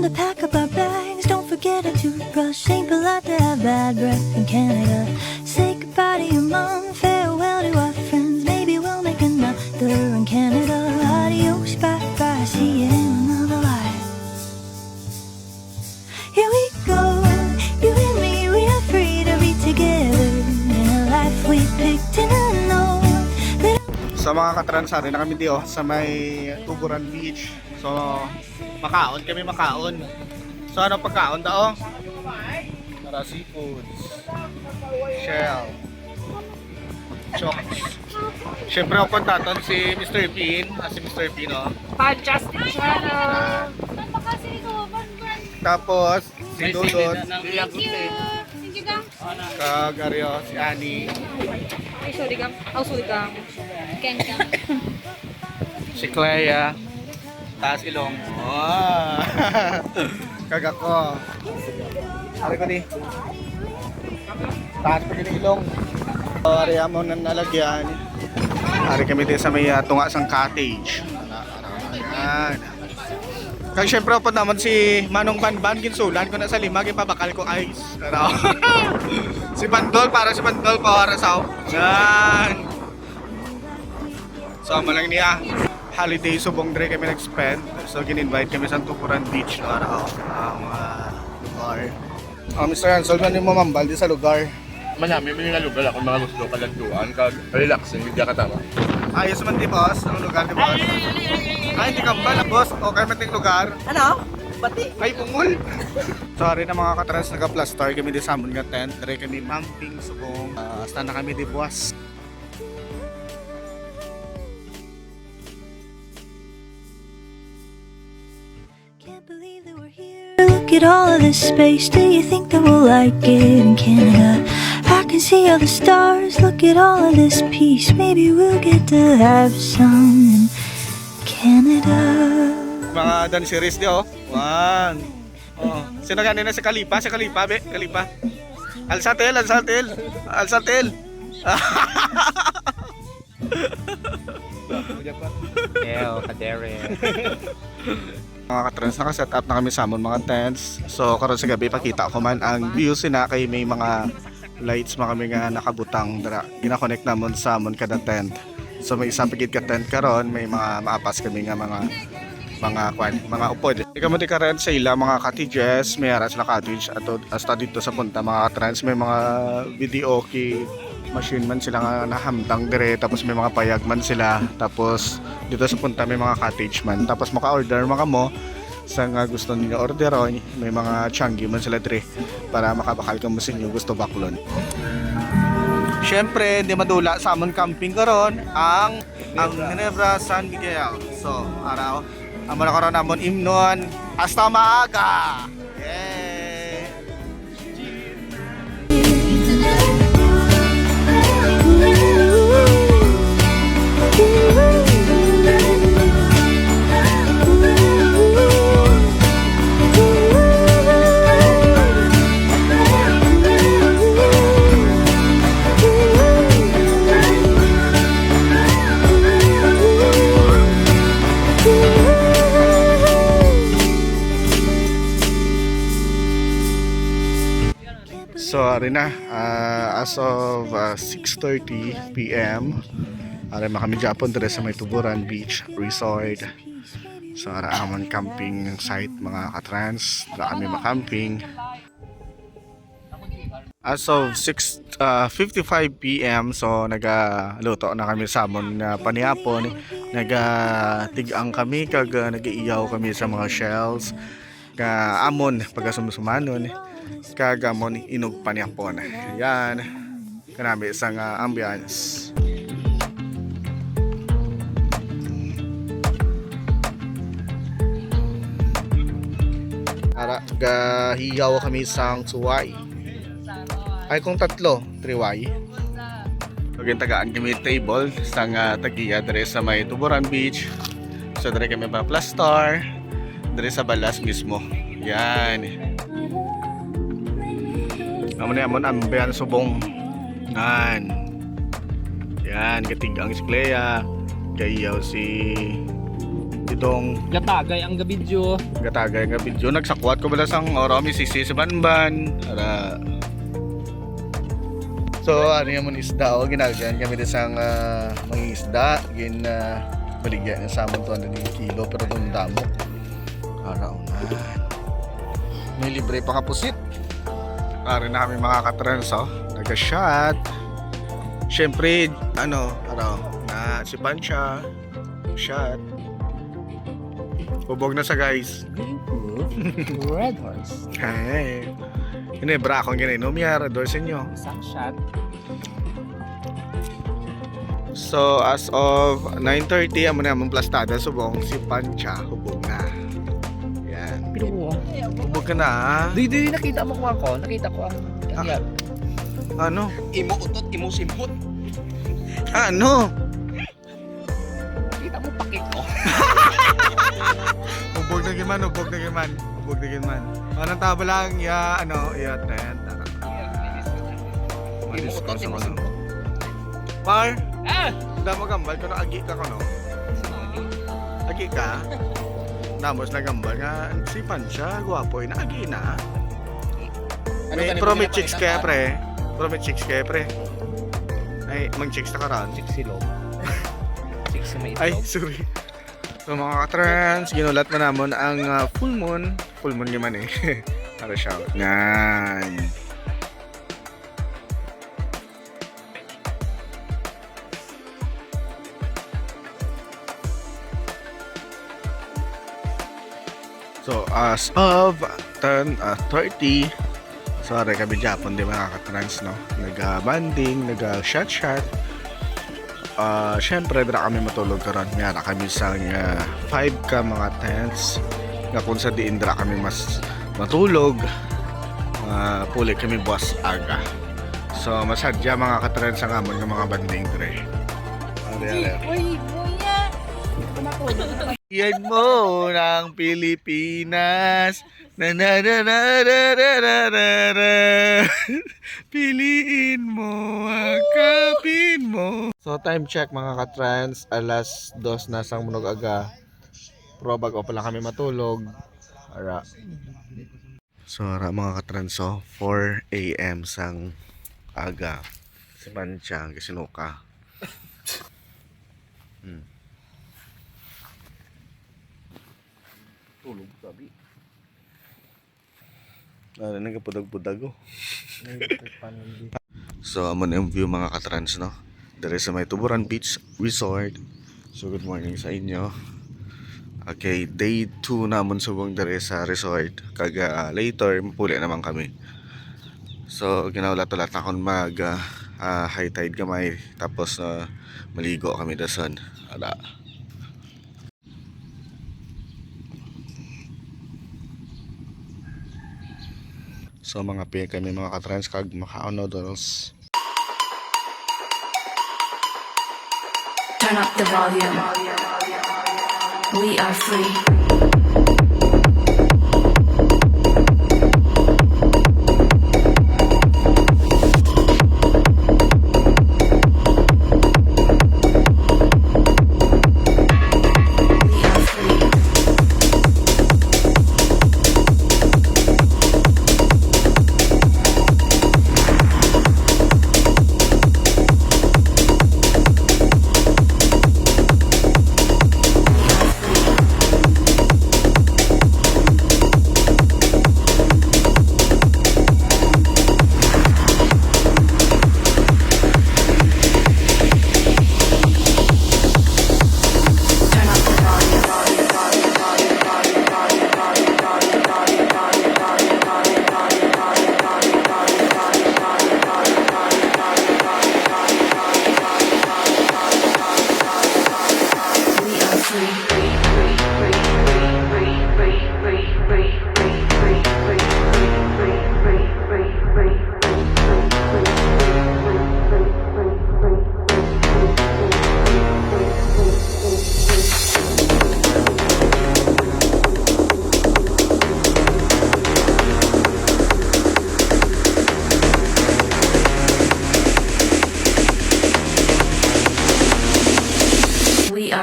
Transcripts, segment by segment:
time to pack up our bags. Don't forget a toothbrush. Ain't polite to have bad breath in Canada. Say goodbye to your mom. Farewell to our friends. Maybe we'll make another in Canada. Adios, bye bye. See you in another life. Here we go. You and me, we are free to be together in a life we picked and unknown. That Sa mga katransari na kami diyo oh, sa may Tuburan Beach. So, makaon kami makaon. So, ano pagkaon dao? Para seafoods. Shell. Chokes. Siyempre ako kontaton si Mr. Bean. Ah, si Mr. Bean, oh. Fantastic channel! Tapos, si Dudot. Thank you! Thank you, Gam. Kagaryo, si Annie. Ay, sorry, Gam. Oh, sorry, Gam. Ken, Gam. Si Clea. Taas ilong. Oh. Kaga ko. Ari ko di. Taas pa din ilong. So, ari mo nang nalagyan. Ari kami din sa may uh, tungasang cottage. Ayan. Kaya syempre po naman si Manong Banban ginsulan ko na sa lima gipabakal ko ice. Ano? si Bandol para si Bandol para sa Yan. So, malang niya holiday subong dre kami nag-spend. So, gin-invite kami sa Tupuran Beach na araw. Ang uh, lugar. Ah, Mr. Hansel, ano mo mambal di sa lugar? Manami may nga lugar ako mga gusto kalantuan kag relaxing bigya ka tama. Ayos man di boss, ang lugar di boss. Ay, hindi ka ba boss? Okay man ting lugar. Ano? Bati. Ay, pungol. Sorry na mga katrans nag-plaster kami di samon nga tent. Dre kami mamping subong. Uh, hasta na kami di buwas. At all of this space. Do you think that we'll like it in Canada? I can see all the stars. Look at all of this peace. Maybe we'll get to have some in Canada. Mga dan series di oh. One. Oh. Sino ganun na si Kalipa? Si Kalipa, be? Kalipa. Alsatel, Alsatel. Alsatel. Ew, kadere. mga katrans, nakaset up na kami sa amon mga tents. So, karon sa gabi, pakita ko man ang view sina kay may mga lights mga kami nga nakabutang dra. Gina-connect namon sa amon kada tent. So, may isang pigid ka tent karon, may mga maapas kami nga mga mga kwan, mga upod. Ikaw mo di ka rin sa ila, mga cottages, may aras na cottage at hasta dito sa punta mga trans may mga video key machine man sila nga nahamtang dire tapos may mga payag man sila. Tapos dito sa punta may mga cottage man. Tapos maka-order maka mo sa nga gusto niyo orderon may mga changi man sila dire para makabakal ka mo sa inyo gusto baklon Siyempre, hindi madula sa amon camping karon ang ang Ginebra San Miguel. So, araw, amo na karon amon imnon hasta maaga. So, ari na, ah, as of ah, 6.30 p.m. Ari na kami Japon dire sa may Tuburan Beach Resort. So, ara amon camping site mga katrans. Dra kami makamping. As of 6, ah, 55 p.m. So, nagaluto na kami sa amon nga panihapon. Nagatigang kami, kag ah, nag-iiyaw kami sa mga shells. Ka amon, pagka sumusumanon kagamon inog paniyapon. Yan. Kanami isang uh, ambience. Ara, gahiyaw kami sang suway. Ay kung tatlo, triway. Pagin tagaan kami table sang uh, tagiya dire sa may Tuburan Beach. So dire kami ba plus star. Dire sa balas mismo. Yan. Amo na amon ambian subong. Yan. Yan, katigang si Clea. Kayaw si si dong Gatagay ang gabidyo. gatagay nga video nagsakwat ko bala sang oro mi sisi sa banban. Para So ano yung isda? O ginagayan kami din sang uh, mga isda. Gin uh, baligyan ng samon to ni kilo pero dong damo. Ara unan May libre pa kapusit Na kami mga katrens oh Nag-shot Siyempre ano ano na si Pancha shot Bubog na sa guys Red horse. Ay. Ini bra akong ginainom ya rador sa inyo. Isang shot. So as of 9:30 amo na among plastada subong si Pancha hubog na. Yan. Pinuha. Hubog ka na. ah. Di, di, nakita mo ko ako. Nakita ko ang... Ah. Yan. Ano? Imo utot, imo simpot. Ano? Nakita mo pakit ko. Hubog na giman, hubog na giman. Hubog na giman. Anong tabo lang ya ano, ya ten. Tara. Imo utot, imo simpot. Par, Ah! damo gambal ko na agi ka ko no. Agi ka. Damos na gambal nga si Pancha, gwapo na agi na. May promi chicks kaya pre. Promi chicks kaya pre. Ay, mag-chicks na karan. Six silog. Six sa may Ay, sorry. So mga katrans, ginulat mo namon ang ah, full moon. Full moon naman eh. Para siya. Yan. So as of 10, uh, 30, sorry kami Japon di mga katrans no. Nag-banding, nag-shot-shot. Ah, syempre dira kami matulog karon na kami sa 5 ka mga tents nga kung sa diin dira kami mas matulog uh, puli kami buwas aga so masadya mga katrens ang amon nga mga banding dire Ari, ari. Uy, buya! Yan mo ng Pilipinas. Na na na na na na na na na. Piliin mo, akapin mo. So time check mga ka-trans, alas dos na sang munog aga. Pero bago pa lang kami matulog. Ara. So ara mga ka-trans, so 4 a.m. sang aga. Si Panchang, kasinuka. Tulog gabi. Ano nagkapudag-pudag oh. So, amo na yung view mga katrans, no? Dari sa may Tuburan Beach Resort. So, good morning sa inyo. Okay, day 2 namon subong dari sa resort. Kaga ah, later, mapuli naman kami. So, ginaulat-ulat akong mag ah, ah, high tide gamay. Tapos, ah, maligo kami dason. Ala. So, mga piya kami mga katrans kag makaon noodles. Turn up the volume. We are free.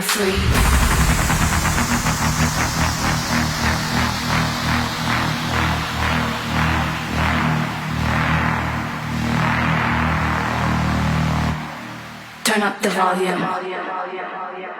Free. Turn up the volume.